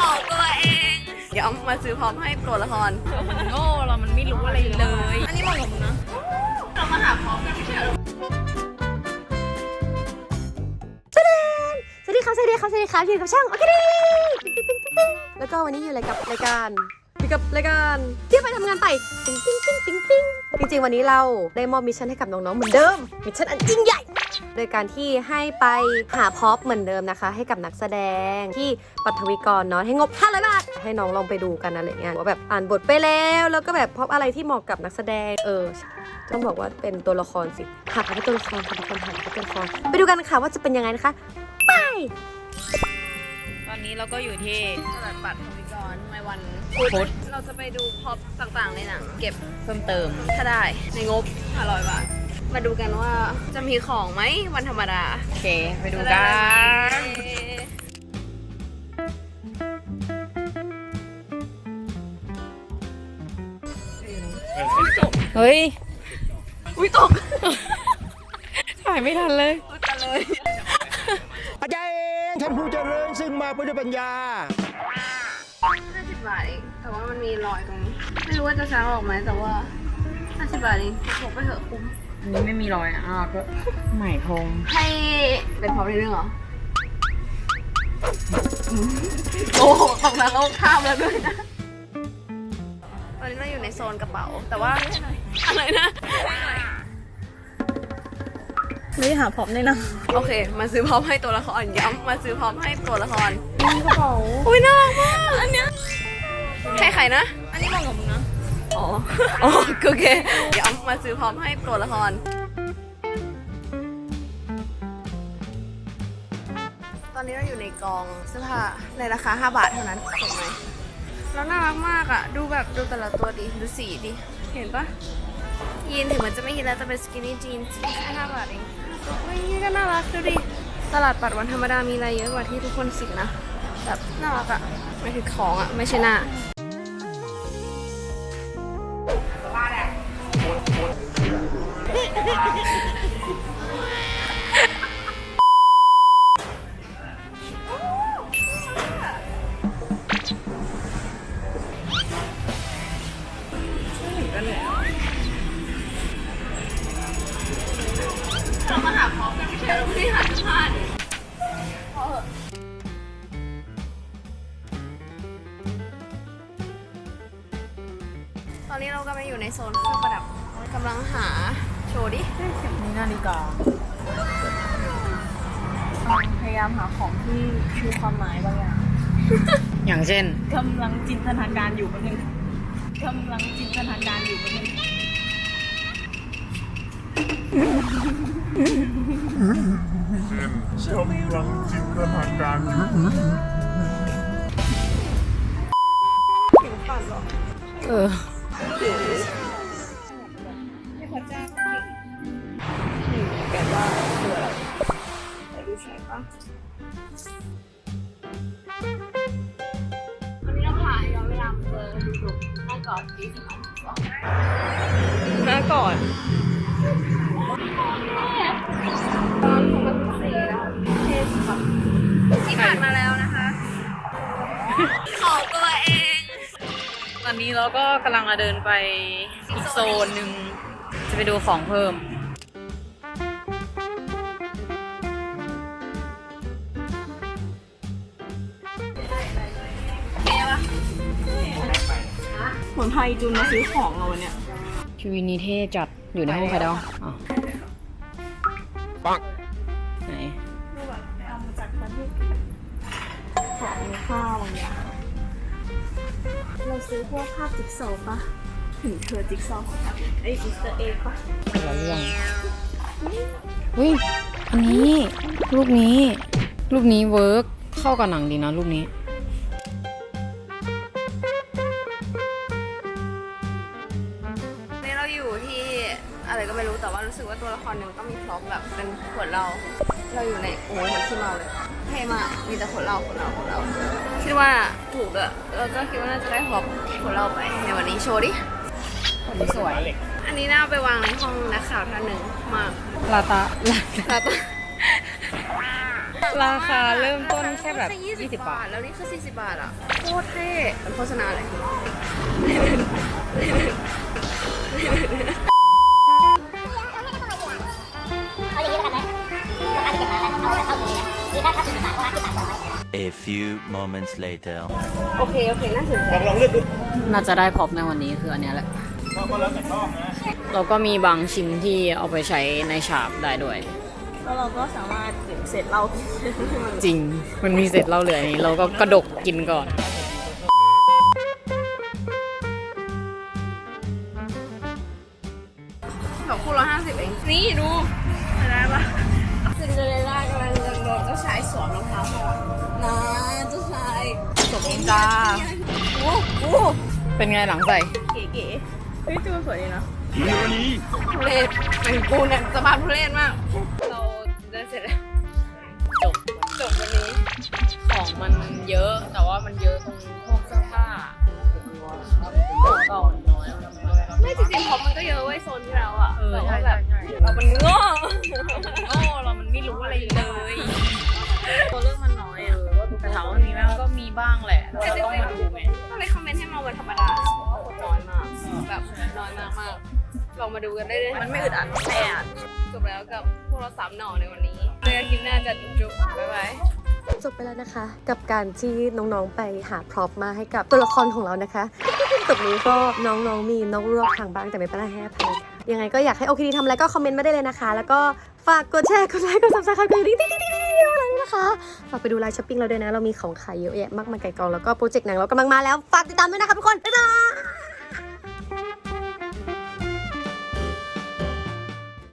ของตัวเองย้ำมาซื้อพร้อมให้ตัวละครมันโง่เรามันไม่รู้อะไรเลย อันนี้เหมาะกับมึงนะเรามาหาพร้อมกันไม่ใช่เหรอสวัสดีครับสวัสดีครับสวัสดีครับอยู่กับช่องโอเคดิปิ๊งปิ๊งปิ๊งปิ๊งปิ๊งแล้วก็วันนี้อยู่อะไรกับรายการอยู่กับรายการที่ไปทำงานไปปิ๊งปิ๊งปิ๊งปิ๊งปิ๊งจริงๆวันนี้เราได้มอบมิชชั่นให้กับน้องๆเหมือนเดิมมิชชั่นอันยิ่งใหญ่ โดยการที่ให้ไปหาพร็อพเหมือนเดิมนะคะ ให้กับนักแสดงที่ปัทวิกรเนาะให้งบ500บาทให้น้องลองไปดูกันอะไรเงี้ยว่าแบบอ่านบทไปแล้ว แล้วก็แบบพร็อพอะไรที่เหมาะกับนักแสดงเออต้องบอกว่าเป็นตัวละครสิหาพร็อพเป็นตัวละครค่ะทุกคนหาพร็อพเป็นตัวละครไปดูกันค่ะว่าจะเป็นยังไงนะคะไปตอนนี้เราก็อยู่ที่ตลาดบัตรพมิกรในวันพุธเราจะไปดูพร็อพต่างๆในหนัง เก็บเพิ่มเติมถ้าได้ในงบ500บาท มาดูกันว่าจะมีของไหมวันธรรมดา โอเค ไปดูกัน เฮ้ย อุ้ยตกถ่ายไม่ทันเลยอุ๊ยตะเลย อาจารย์เองท่านผู้เจริญซึ่งมาเพื่อด้วยปัญญา50บาทเอง แต่ว่ามันมีรอยตรงนี้ ไม่รู้ว่าจะช้างออกไหมแต่ว่า50บาทเองพกไปเถอะคุ้ม อันนี้ไม่มีรอยอะอ้าวก็ใหม่พงให้เป็นพร็อพในเรื่องเหรออืมโอ้โหตกนั้นเราข้ามแล้วด้วยนะ ตอนนี้เราอยู่ในโซนกระเป๋า แต่ว่าอะไรนะไม่ได้หาพร็อพในหนังโอเค มาซื้อพร็อพให้ตัวละครย้ำมาซื้อพร็อพให้ตัวละครกระเป๋าอุ้ยน่ารักมากอันเนี้ยใครใครนะ อันนี้เหมาะกับมึงนะ อ๋ออ๋อโอเคย้ำมาซื้อพร็อพให้ตัวละคร ตอนนี้เราอยู่ในกองเสื้อผ้าในราคา 5 บาทเท่านั้นเห็นไหมแล้วน่ารักมากอะดูแบบดูแต่ละตัวดิ ดูสีดิ เห็นปะยีนถึงมันจะไม่ฮิตแล้วจะเป็นสกินนี่จีนแค่5บาทเองเฮ้ยนี่ก็น่ารักดูดิ ตลาดปัดวันธรรมดามีอะไรเยอะกว่าที่ทุกคนคิดนะ แบบน่ารักอะไม่ถึงของอะไม่ใช่หน้าเรา ตอนนี้เรากำลังอยู่ในโซนเครื่องประดับกำลังหาโชว์ดินี่นาฬิกาพยายามหาของที่มีความหมายบางอย่างอย่างเช่นกำลังจินตนาการอยู่ประเด็นงกำลังจินตนาการอยู่ประเด็นงกำลังจินตนาการอยู่เออ กันว่าคืออะไรแต่ดูใช่ปะวันนี้เราผ่านย้อนเวลาเจอดูดูหน้าก่อนปีสองพันสิบสองหน้าก่อน ตอนนี้เราก็กำลังจะเดินไปอีกโซนหนึ่งจะไปดูของเพิ่ม เหมือนไทยจุนมาซื้อของเราวันเนี้ยชีวิตนี้เท่จัดอยู่ในห้องใครเดาอ๋อปังไหน ของมีค่าบางอย่างเรา ซื้อพวกภาพจิ๊กซอว์ปะถึงเธอจิ๊กซอว์ของเราไอ้อิสเตอร์เอ็กปะคนละเรื่องเฮ้ยอันนี้ รูปนี้ รูปนี้เวิร์กเข้ากับหนังดีนะรูปนี้ นี่เราอยู่ที่อะไรก็ไม่รู้แต่ว่ารู้สึกว่าตัวละครหนึ่งต้องมีพร็อพแบบเป็นขวดเรา เราอยู่ในโอ้โหเหมือนขี้เมาเลยเท่มาก มีแต่ขวดเราขวดเราขวดเรา คิดว่าถูกอะแล้วก็คิดว่าน่าจะได้พร็อพขวดเราไปในวันนี้โชว์ดิคนนี้สวย อันนี้น่าไปวางในห้องนักข่าวท่านหนึ่งมาก ลาตาลาแล้วก็ราคาเริ่มต้นแค่แบบยี่สิ20บบาท แล้วนี่คือ 40 บาทอะ โคตรเท่มันโฆษณาอะไร A few moments later. โอเค โอเคน่าสนใจน่าจะได้พร็อพในวันนี้คืออันเนี้ยแหละเราก็มีบางชิ้นที่เอาไปใช้ในฉากได้ด้วย แล้วเราก็สามารถเก็บเสร็จเรากินให้มันจริง มันมีเศษเหล้าเหลือนี้เราก็กระดกกินก่อน สองคู่ร้อยห้าสิบเอง นี่ดูได้ปะซินเดอเรลล่ากำลังโดนเจ้าชายสวมรองเท้าทองนะเจ้าชายสวมเองจ้าโอ้โหเป็นไงหลังใส่เก๋เฮ้ยจูนสวยดีนะๆทุเรศเป็นกูเนี่ยสภาพทุเรศมาก เราเดินเสร็จแล้วจบจบวันนี้ ของมันเยอะ แต่ว่ามันเยอะตรงพวกเสื้อผ้าก่อนน้อยไม่จริงๆเพราะมันก็เยอะไว้ยโซนที่เราอะเออแต่ว่าใช่แบบใช่ เรามันโง่โอ้เรามันไม่รู้อะไรเลยตัวเลือกมันน้อยอะแต่ถามว่ามีไหมก็มีบ้างแหละเราต้องมาดูไงก็เลยคอมเมนต์ให้มาวันธรรมดาคนน้อยมากแบบน้อยมากมากลองมาดูกันได้เลยมันไม่อึดอัดแน่อะจบแล้วกับพวกเราสามหน่อในวันนี้เจอกันคลิปหน้าจะจุ๊บบ๊ายบายจบไปแล้วนะคะ กับการที่น้องๆไปหาพร็อพมาให้กับตัวละครของเรานะคะตบนี้ก็น้องๆมีนกรอบทางบ้างแต่ไม่เป็นไรให้อภัยค่ะ ยังไงก็อยากให้โอเคดีทำอะไรก็คอมเมนต์มาได้เลยนะคะ แล้วก็ฝากกดแชร์ กดไลค์ กดซับสไครป์กดดิ่งติ๊งติ๊งติ๊งติ๊งอะไรนะคะ ฝากไปดูไลฟ์ช้อปปิ้งเราด้วยนะ เรามีของขายเยอะแยะมากมายไก่กอง แล้วก็โปรเจกต์หนังเรากำลังมาแล้ว ฝากติดตามด้วยนะคะทุกคน บ๊ายบาย